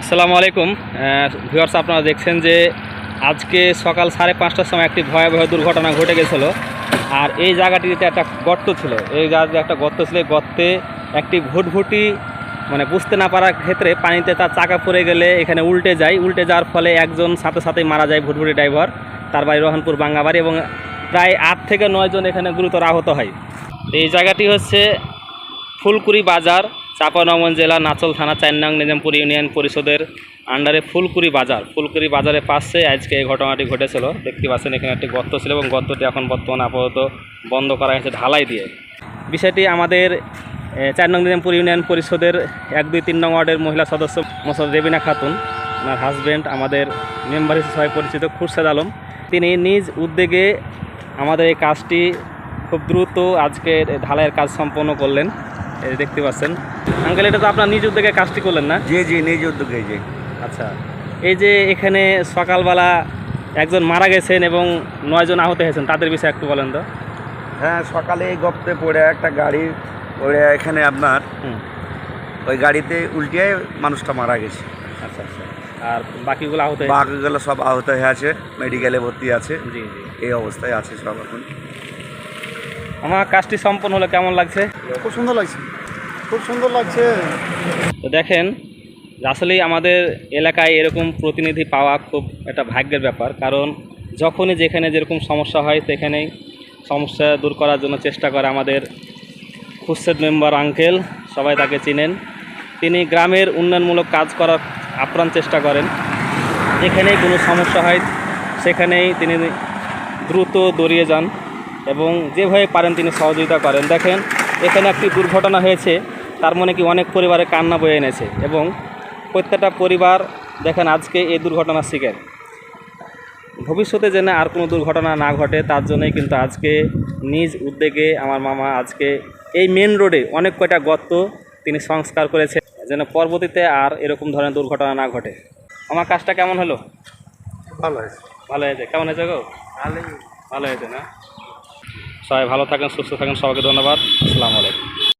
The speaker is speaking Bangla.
আসসালামু আলাইকুম। ভিউয়ার্স আপনারা দেখছেন যে আজকে সকাল সাড়ে পাঁচটার সময় একটি ভয়াবহ দুর্ঘটনা ঘটে গেছিল। আর এই জায়গাটিতে একটা গর্ত ছিল। এই জায়গাতে একটা গর্ত ছিল। গর্তে একটি ভুটভুটি মানে বুঝতে না পারার ক্ষেত্রে পানিতে তার চাকা পড়ে গেলে এখানে উল্টে যায়। উল্টে যাওয়ার ফলে একজন সাথে সাথেই মারা যায় ভুটভুটি ড্রাইভার। তার বাড়ি রহনপুর বাঙ্গাবাড়ি এবং প্রায় আট থেকে নয়জন এখানে গুরুতর আহত হয়। এই জায়গাটি হচ্ছে ফুলকুড়ি বাজার। চাঁপানগঞ্জ জেলা নাচল থানা চার নং নিজামপুর ইউনিয়ন পরিষদের আন্ডারে ফুলকুড়ি বাজার। ফুলকুড়ি বাজারে পাশে আজকে এই ঘটনাটি ঘটেছিল। দেখতে পাচ্ছেন, এখানে একটি গর্ত ছিল এবং গর্তটি এখন বর্তমানে আপাতত বন্ধ করা হয়েছে ঢালাই দিয়ে। বিষয়টি আমাদের চার নং নিজামপুর ইউনিয়ন পরিষদের এক, দুই, তিন নং ওয়ার্ডের মহিলা সদস্য মোসাদ রেবিনা খাতুন। ওনার হাজব্যান্ড আমাদের মেম্বার হিসেবে পরিচিত, খুরশেদ আলম। তিনি নিজ উদ্যোগে আমাদের এই কাজটি খুব দ্রুত আজকে ঢালাইয়ের কাজ সম্পন্ন করলেন। দেখতে পাচ্ছেন আঙ্কেল এটা তো আপনার নিজ উদ্যোগে কাজটি করলেন না? জি জি নিজ উদ্যোগে জি। আচ্ছা এই যে এখানে সকালবেলা একজন মারা গেছেন এবং নয়জন আহত হয়েছেন তাদের বিষয়ে একটু বলেন তো। হ্যাঁ সকালে এই গপ্তে পড়ে একটা গাড়ি পড়ে এখানে আপনার। ওই গাড়িতে উল্টিয়ে মানুষটা মারা গেছে। আচ্ছা আচ্ছা। আর বাকিগুলো আহত বাকিগুলো সব আহত হয়ে আছে মেডিকেলে ভর্তি আছে। জি জি। এই অবস্থায় আছে সব এখন। আমার কাজটি সম্পন্ন হলো কেমন লাগছে? খুব সুন্দর লাগছে। খুব সুন্দর লাগছে। তো দেখেন, আসলেই আমাদের এলাকায় এরকম প্রতিনিধি পাওয়া খুব একটা ভাগ্যের ব্যাপার। কারণ যখনই যেখানে যেরকম সমস্যা হয়, সেখানেই সমস্যা দূর করার জন্য চেষ্টা করে আমাদের খুরশেদ মেম্বার আঙ্কেল, সবাই তাকে চিনেন। তিনি গ্রামের উন্নয়নমূলক কাজ করার আপ্রাণ চেষ্টা করেন। যেখানেই কোনো সমস্যা হয়, সেখানেই তিনি দ্রুত দৌড়িয়ে যান এবং যেভাবে পারেন তিনি সহযোগিতা করেন। দেখেন, এখানে একটি দুর্ঘটনা হয়েছে। তার মনে কি অনেক পরিবারে কান্না বয়ে এনেছে এবং প্রত্যেকটা পরিবার দেখেন আজকে এই দুর্ঘটনার শিকার। ভবিষ্যতে যেন আর কোনো দুর্ঘটনা না ঘটে তার জন্যই কিন্তু আজকে নিজ উদ্যোগে আমার মামা আজকে এই মেন রোডে অনেক কয়টা গর্ত তিনি সংস্কার করেছে যেন পরবর্তীতে আর এরকম ধরনের দুর্ঘটনা না ঘটে। আমার কাজটা কেমন হলো? ভালো হয়েছে। ভালো হয়েছে। কেমন হয়েছে গো? ভালো হয়েছে না? সবাই ভালো থাকেন সুস্থ থাকেন সবাইকে ধন্যবাদ। আসসালামু আলাইকুম।